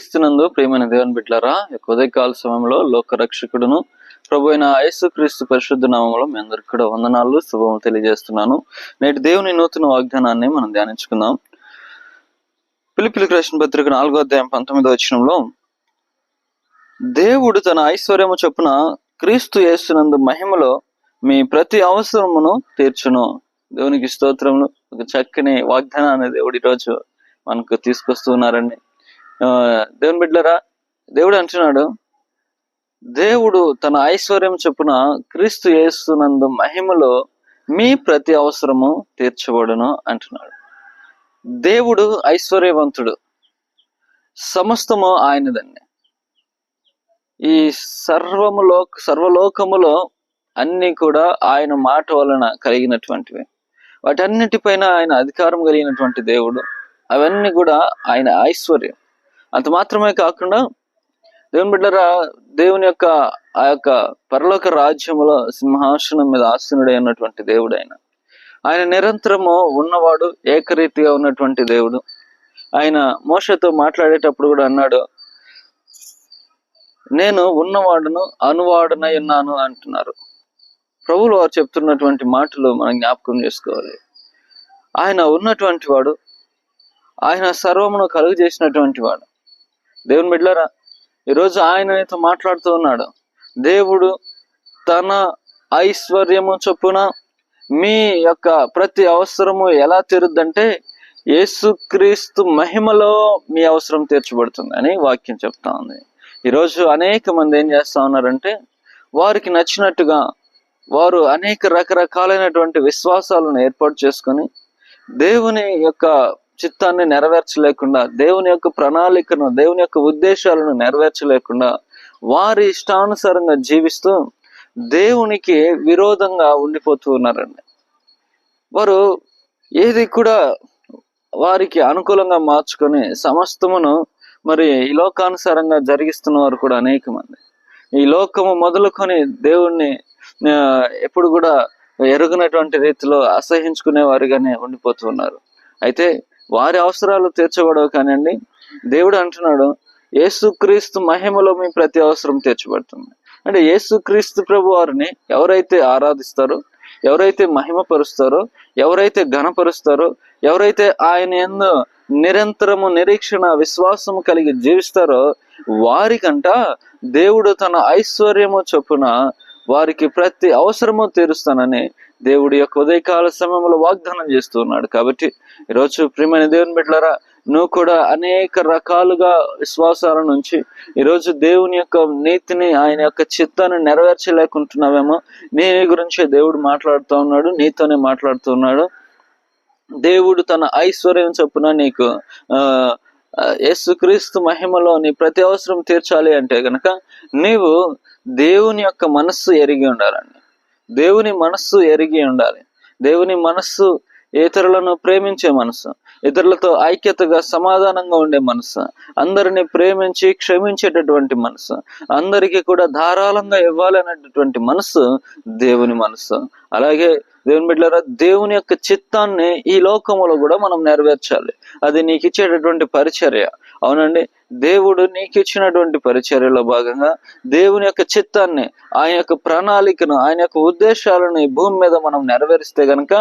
క్రీస్తునందు ప్రేమైన దేవుని బిడ్డలారా ఉదయకాల సమయంలో లోకరక్షకుడును ప్రభు అయిన యేసుక్రీస్తు పరిశుద్ధ నామంలో మీ అందరికి కూడా వందనాలు శుభము తెలియజేస్తున్నాను. నేటి దేవుని నూతన వాగ్దానాన్ని మనం ధ్యానించుకుందాం. పిలిపిలి కృష్ణ పత్రిక నాలుగో అధ్యాయం పంతొమ్మిదో వచనంలో దేవుడు తన ఐశ్వర్యము చొప్పున క్రీస్తు యేసునందు మహిమలో మీ ప్రతి అవసరమును తీర్చును. దేవునికి స్తోత్రములు. ఒక చక్కని వాగ్దానాన్ని దేవుడు ఈరోజు మనకు తీసుకొస్తున్నారండి దేవుని బిడ్డరా దేవుడు అంటున్నాడు దేవుడు తన ఐశ్వర్యం చొప్పున క్రీస్తు యేసునందు మహిమలో మీ ప్రతి అవసరము తీర్చబడును అంటున్నాడు. దేవుడు ఐశ్వర్యవంతుడు సమస్తము ఆయనదండి ఈ సర్వములో సర్వలోకములో అన్ని కూడా ఆయన మాట వలన కలిగినటువంటివి. వాటన్నిటిపైన ఆయన అధికారం కలిగినటువంటి దేవుడు అవన్నీ కూడా ఆయన ఐశ్వర్యం. అంత మాత్రమే కాకుండా దేవుని బిడ్డరా దేవుని యొక్క ఆ యొక్క పరలోక రాజ్యములో సింహాసనం మీద ఆసనుడై ఉన్నటువంటి దేవుడు ఆయన. ఆయన నిరంతరము ఉన్నవాడు ఏకరీతిగా ఉన్నటువంటి దేవుడు. ఆయన మోషతో మాట్లాడేటప్పుడు కూడా అన్నాడు నేను ఉన్నవాడును అనువాడునై ఉన్నాను అంటున్నారు. ప్రభులు వారు చెప్తున్నటువంటి మాటలు మనం జ్ఞాపకం చేసుకోవాలి. ఆయన ఉన్నటువంటి వాడు ఆయన సర్వమును కలుగు చేసినటువంటి వాడు. దేవుని బిడ్డలారా ఈరోజు ఆయన నీతో మాట్లాడుతూ ఉన్నాడు. దేవుడు తన ఐశ్వర్యము చొప్పున మీ యొక్క ప్రతి అవసరము ఎలా తీరుద్దంటే యేసుక్రీస్తు మహిమలో మీ అవసరం తీర్చబడుతుంది అని వాక్యం చెప్తా ఉంది. ఈరోజు అనేక మంది ఏం చేస్తా ఉన్నారంటే వారికి నచ్చినట్టుగా వారు అనేక రకరకాలైనటువంటి విశ్వాసాలను ఏర్పాటు చేసుకొని దేవుని యొక్క చిత్తాన్ని నెరవేర్చలేకుండా దేవుని యొక్క ప్రణాళికను దేవుని యొక్క ఉద్దేశాలను నెరవేర్చలేకుండా వారి ఇష్టానుసారంగా జీవిస్తూ దేవునికి విరోధంగా ఉండిపోతూ ఉన్నారండి. వారు ఏది కూడా వారికి అనుకూలంగా మార్చుకొని సమస్తమును మరి ఈ లోకానుసారంగా జరిగిస్తున్న వారు కూడా అనేక మంది ఈ లోకము మొదలుకొని దేవుణ్ణి ఎప్పుడు కూడా ఎరుగనటువంటి రీతిలో అసహించుకునే వారిగానే ఉండిపోతూ ఉన్నారు. అయితే వారి అవసరాలు తీర్చబడవు కానివ్వండి దేవుడు అంటున్నాడు యేసుక్రీస్తు మహిమలో మీ ప్రతి అవసరం తీర్చబడుతుంది. అంటే యేసుక్రీస్తు ప్రభు వారిని ఎవరైతే ఆరాధిస్తారో ఎవరైతే మహిమపరుస్తారో ఎవరైతే ఘనపరుస్తారో ఎవరైతే ఆయన ఎందు నిరంతరము నిరీక్షణ విశ్వాసము కలిగి జీవిస్తారో వారికంట దేవుడు తన ఐశ్వర్యము చొప్పున వారికి ప్రతి అవసరము తీరుస్తానని దేవుడి యొక్క ఉదయకాల సమయంలో వాగ్దానం చేస్తూ ఉన్నాడు. కాబట్టి ఈరోజు ప్రియమైన దేవుని బిడ్డలారా నువ్వు కూడా అనేక రకాలుగా విశ్వాసాల నుంచి ఈరోజు దేవుని యొక్క నీతిని ఆయన యొక్క చిత్తాన్ని నెరవేర్చలేకుంటున్నావేమో నీ గురించే దేవుడు మాట్లాడుతూ ఉన్నాడు నీతోనే మాట్లాడుతున్నాడు దేవుడు తన ఐశ్వర్యం చొప్పున నీకు ఆ ఆ, యేసుక్రీస్తు మహిమలో నీ ప్రతి అవసరం తీర్చాలి అంటే గనక నీవు దేవుని యొక్క మనస్సు ఎరిగి ఉండాలండి. దేవుని మనస్సు ఎరిగి ఉండాలి. దేవుని మనస్సు ఇతరులను ప్రేమించే మనసు ఇతరులతో ఐక్యతగా సమాధానంగా ఉండే మనసు అందరిని ప్రేమించి క్షమించేటటువంటి మనసు అందరికీ కూడా ధారాళంగా ఇవ్వాలనేటటువంటి మనసు దేవుని మనసు అలాగే దేవుని బిడ్డలారా దేవుని యొక్క చిత్తాన్ని ఈ లోకములో కూడా మనం నెరవేర్చాలి. అది నీకు ఇచ్చేటటువంటి పరిచర్య. అవునండి దేవుడు నీకు ఇచ్చినటువంటి పరిచర్యలో భాగంగా దేవుని యొక్క చిత్తాన్ని ఆయన యొక్క ప్రణాళికను ఆయన యొక్క ఉద్దేశాలను ఈ భూమి మీద మనం నెరవేరిస్తే గనక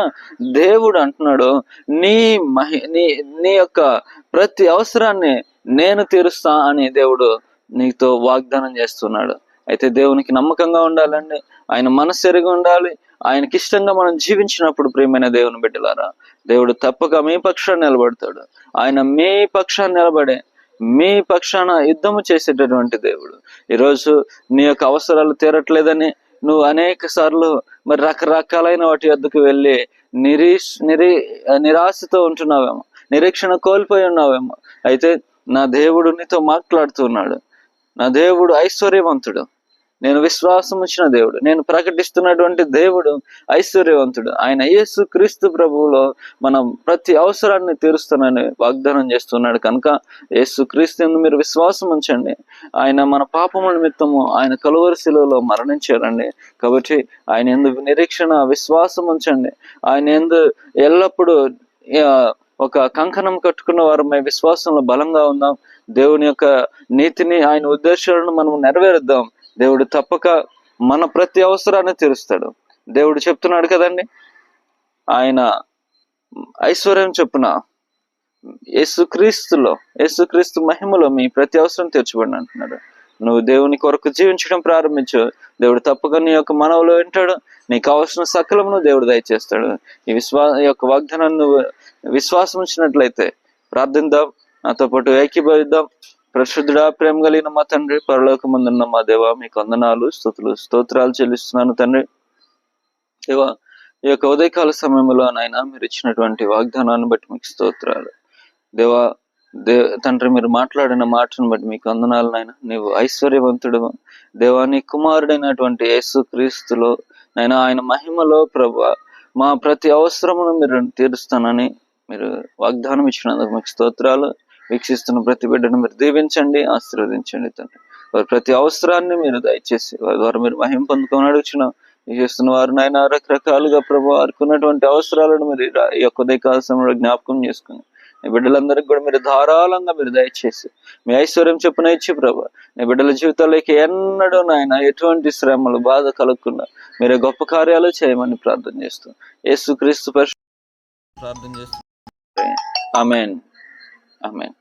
దేవుడు అంటున్నాడు నీ మహి నీ నీ యొక్క ప్రతి అవసరాన్ని నేను తీరుస్తా అని దేవుడు నీతో వాగ్దానం చేస్తున్నాడు. అయితే దేవునికి నమ్మకంగా ఉండాలండి. ఆయన మనసు ఎరిగి ఉండాలి. ఆయనకి ఇష్టంగా మనం జీవించినప్పుడు ప్రియమైన దేవుని బిడ్డలారా దేవుడు తప్పక మీ పక్షాన్ని నిలబడతాడు. ఆయన మీ పక్షాన్ని నిలబడే మీ పక్షాన యుద్ధము చేసేటటువంటి దేవుడు. ఈరోజు నీ యొక్క అవసరాలు తీరట్లేదని నువ్వు అనేక సార్లు మరి రకరకాలైన వాటి వద్దకు వెళ్ళి నిరీష్ నిరీ నిరాశతో ఉంటున్నావేమో నిరీక్షణ కోల్పోయి ఉన్నావేమో. అయితే నా దేవుడు నీతో మాట్లాడుతున్నాడు నా దేవుడు ఐశ్వర్యవంతుడు. నేను విశ్వాసం ఇచ్చిన దేవుడు. నేను ప్రకటిస్తున్నటువంటి దేవుడు ఐశ్వర్యవంతుడు. ఆయన యేసు క్రీస్తు ప్రభువులో మనం ప్రతి అవసరాన్ని తీరుస్తానని వాగ్దానం చేస్తున్నాడు. కనుక యేసు క్రీస్తు ఎందు మీరు విశ్వాసం ఉంచండి. ఆయన మన పాపముల నిమిత్తము ఆయన కలువరి శిలువలో మరణించారండి కాబట్టి ఆయన ఎందు నిరీక్షణ విశ్వాసం ఉంచండి. ఆయన ఎందు ఎల్లప్పుడూ ఒక కంకణం కట్టుకున్న వారు మేము విశ్వాసంలో బలంగా ఉందాం. దేవుని యొక్క నీతిని ఆయన ఉద్దేశాలను మనం నెరవేరుద్దాం. దేవుడు తప్పక మన ప్రతి అవసరాన్ని తీరుస్తాడు. దేవుడు చెప్తున్నాడు కదండి ఆయన ఐశ్వర్యం చొప్పున యేసుక్రీస్తులో యేసుక్రీస్తు మహిమలో మీ ప్రతి అవసరం తీర్చబడిన అంటున్నాడు. నువ్వు దేవుని కొరకు జీవించడం ప్రారంభించు. దేవుడు తప్పక నీ యొక్క మనవులో వింటాడు. నీకు కావలసిన సకలమును దేవుడు దయచేస్తాడు. ఈ విశ్వా యొక్క వాగ్దానాన్ని నువ్వు విశ్వాసం ఇచ్చినట్లయితే ప్రార్థిద్దాం. నాతో పాటు ఏకీభవిద్దాం. ప్రసిద్ధుడా ప్రేమ కలిగిన మా తండ్రి పరలోకమందున్న మా దేవ మీకు వందనాలు స్థుతులు స్తోత్రాలు చెల్లిస్తున్నాను తండ్రి. దేవా ఈ యొక్క ఉదయకాల సమయంలో నాయన మీరు ఇచ్చినటువంటి వాగ్దానాన్ని బట్టి మీకు స్తోత్రాలు. దేవా దే తండ్రి మీరు మాట్లాడిన మాటను బట్టి మీకు వందనాలు నాయన. నీవు ఐశ్వర్యవంతుడు. దేవా నీ కుమారుడైనటువంటి యేసు క్రీస్తులో నాయన ఆయన మహిమలో ప్రభు మా ప్రతి అవసరమును మీరు తీరుస్తానని మీరు వాగ్దానం ఇచ్చినందుకు మీకు స్తోత్రాలు. వీక్షిస్తున్న ప్రతి బిడ్డను మీరు దీవించండి ఆశీర్వదించండి తండ్రి. వారి ప్రతి అవసరాన్ని మీరు దయచేసి వారి ద్వారా మీరు మహిం పొందుకొని అడుగుచున్న చేస్తున్న వారు నాయన రకరకాలుగా ప్రభు వారికి ఉన్నటువంటి అవసరాలను మీరు ఈ యొక్క ఉదయకాల సమయంలో జ్ఞాపకం చేసుకుని మీ బిడ్డలందరికీ కూడా మీరు ధారాళంగా మీరు దయచేసి మీ ఐశ్వర్యం చెప్పున ఇచ్చి ప్రభు నీ బిడ్డల జీవితాల్లోకి ఎన్నడూ నాయన ఎటువంటి శ్రమలు బాధ కలగకుండా మీరే గొప్ప కార్యాలు చేయమని ప్రార్థన చేస్తూ యేసు క్రీస్తు ప్రార్థన చేస్తూ. ఆమెన్. ఆమెన్.